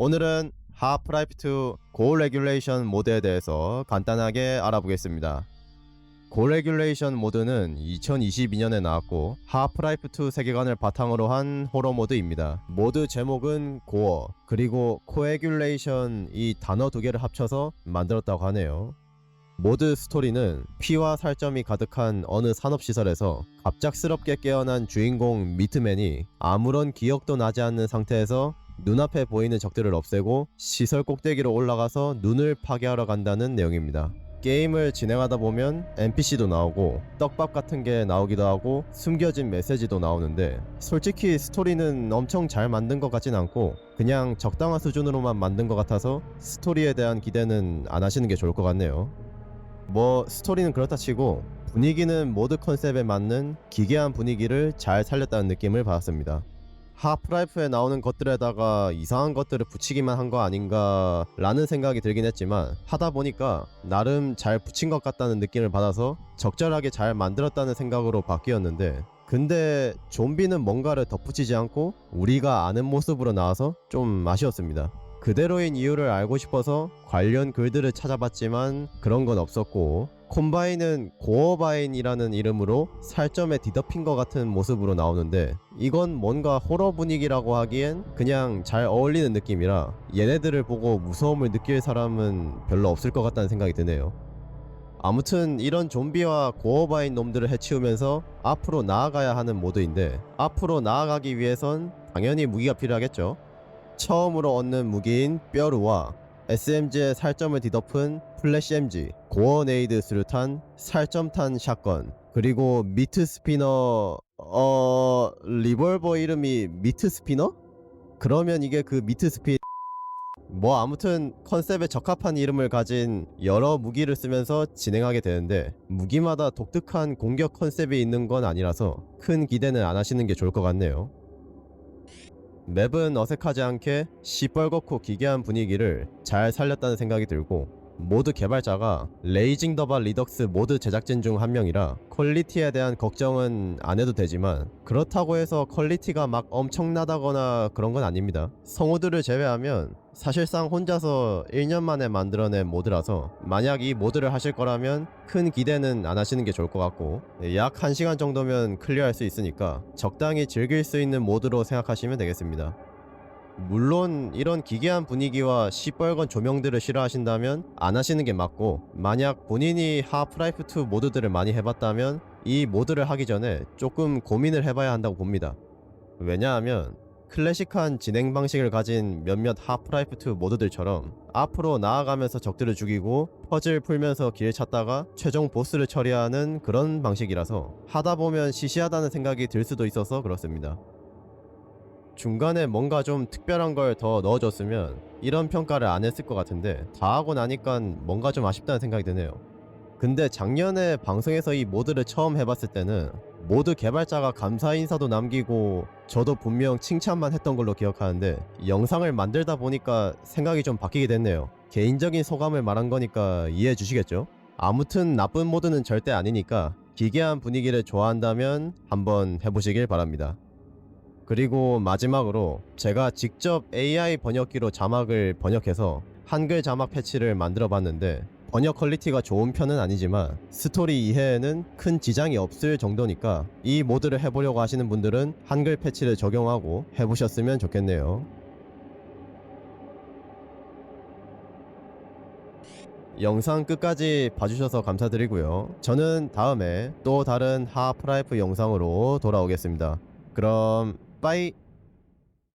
오늘은 하 프라이프2 고 레귤레이션 모드에 대해서 간단하게 알아보겠습니다. 고 레귤레이션 모드는 2022년에 나왔고 하프라이프2 세계관을 바탕으로 한 호러 모드입니다. 모드 제목은 고어 그리고 코에귤레이션 이 단어 두 개를 합쳐서 만들었다고 하네요. 모드 스토리는 피와 살점이 가득한 어느 산업시설에서 갑작스럽게 깨어난 주인공 미트맨이 아무런 기억도 나지 않는 상태에서 눈앞에 보이는 적들을 없애고 시설 꼭대기로 올라가서 눈을 파괴하러 간다는 내용입니다. 게임을 진행하다 보면 NPC도 나오고 떡밥 같은 게 나오기도 하고 숨겨진 메시지도 나오는데 솔직히 스토리는 엄청 잘 만든 것 같진 않고 그냥 적당한 수준으로만 만든 것 같아서 스토리에 대한 기대는 안 하시는 게 좋을 것 같네요. 뭐 스토리는 그렇다 치고 분위기는 모드 컨셉에 맞는 기괴한 분위기를 잘 살렸다는 느낌을 받았습니다. 하프라이프에 나오는 것들에다가 이상한 것들을 붙이기만 한 거 아닌가 라는 생각이 들긴 했지만 하다 보니까 나름 잘 붙인 것 같다는 느낌을 받아서 적절하게 잘 만들었다는 생각으로 바뀌었는데 근데 좀비는 뭔가를 덧붙이지 않고 우리가 아는 모습으로 나와서 좀 아쉬웠습니다. 그대로인 이유를 알고 싶어서 관련 글들을 찾아봤지만 그런 건 없었고 콤바인은 고어바인이라는 이름으로 살점에 뒤덮인 것 같은 모습으로 나오는데 이건 뭔가 호러 분위기라고 하기엔 그냥 잘 어울리는 느낌이라 얘네들을 보고 무서움을 느낄 사람은 별로 없을 것 같다는 생각이 드네요. 아무튼 이런 좀비와 고어바인 놈들을 해치우면서 앞으로 나아가야 하는 모드인데 앞으로 나아가기 위해선 당연히 무기가 필요하겠죠. 처음으로 얻는 무기인 뼈루와 SMG의 살점을 뒤덮은 플래시 MG, 고어네이드 수류탄, 살점탄 샷건, 그리고 미트 스피너, 어, 리볼버 이름이 미트 스피너? 그러면 이게 그 미트 스피, 뭐 아무튼 컨셉에 적합한 이름을 가진 여러 무기를 쓰면서 진행하게 되는데 무기마다 독특한 공격 컨셉이 있는 건 아니라서 큰 기대는 안 하시는 게 좋을 것 같네요. 맵은 어색하지 않게 시뻘겋고 기괴한 분위기를 잘 살렸다는 생각이 들고 모드 개발자가 레이징 더바 리덕스 모드 제작진 중 한 명이라 퀄리티에 대한 걱정은 안 해도 되지만 그렇다고 해서 퀄리티가 막 엄청나다거나 그런 건 아닙니다. 성우들을 제외하면 사실상 혼자서 1년 만에 만들어낸 모드라서 만약 이 모드를 하실 거라면 큰 기대는 안 하시는 게 좋을 것 같고 약 1시간 정도면 클리어할 수 있으니까 적당히 즐길 수 있는 모드로 생각하시면 되겠습니다. 물론 이런 기괴한 분위기와 시뻘건 조명들을 싫어하신다면 안 하시는 게 맞고 만약 본인이 하프라이프2 모드들을 많이 해봤다면 이 모드를 하기 전에 조금 고민을 해봐야 한다고 봅니다. 왜냐하면 클래식한 진행 방식을 가진 몇몇 하프라이프2 모드들처럼 앞으로 나아가면서 적들을 죽이고 퍼즐 풀면서 길 찾다가 최종 보스를 처리하는 그런 방식이라서 하다 보면 시시하다는 생각이 들 수도 있어서 그렇습니다. 중간에 뭔가 좀 특별한 걸 더 넣어줬으면 이런 평가를 안 했을 것 같은데 다 하고 나니까 뭔가 좀 아쉽다는 생각이 드네요. 근데 작년에 방송에서 이 모드를 처음 해봤을 때는 모드 개발자가 감사 인사도 남기고 저도 분명 칭찬만 했던 걸로 기억하는데 영상을 만들다 보니까 생각이 좀 바뀌게 됐네요. 개인적인 소감을 말한 거니까 이해해 주시겠죠? 아무튼 나쁜 모드는 절대 아니니까 기괴한 분위기를 좋아한다면 한번 해보시길 바랍니다. 그리고 마지막으로 제가 직접 AI 번역기로 자막을 번역해서 한글 자막 패치를 만들어 봤는데 번역 퀄리티가 좋은 편은 아니지만 스토리 이해에는 큰 지장이 없을 정도니까 이 모드를 해보려고 하시는 분들은 한글 패치를 적용하고 해보셨으면 좋겠네요. 영상 끝까지 봐주셔서 감사드리고요. 저는 다음에 또 다른 하프라이프 영상으로 돌아오겠습니다. 그럼 빠이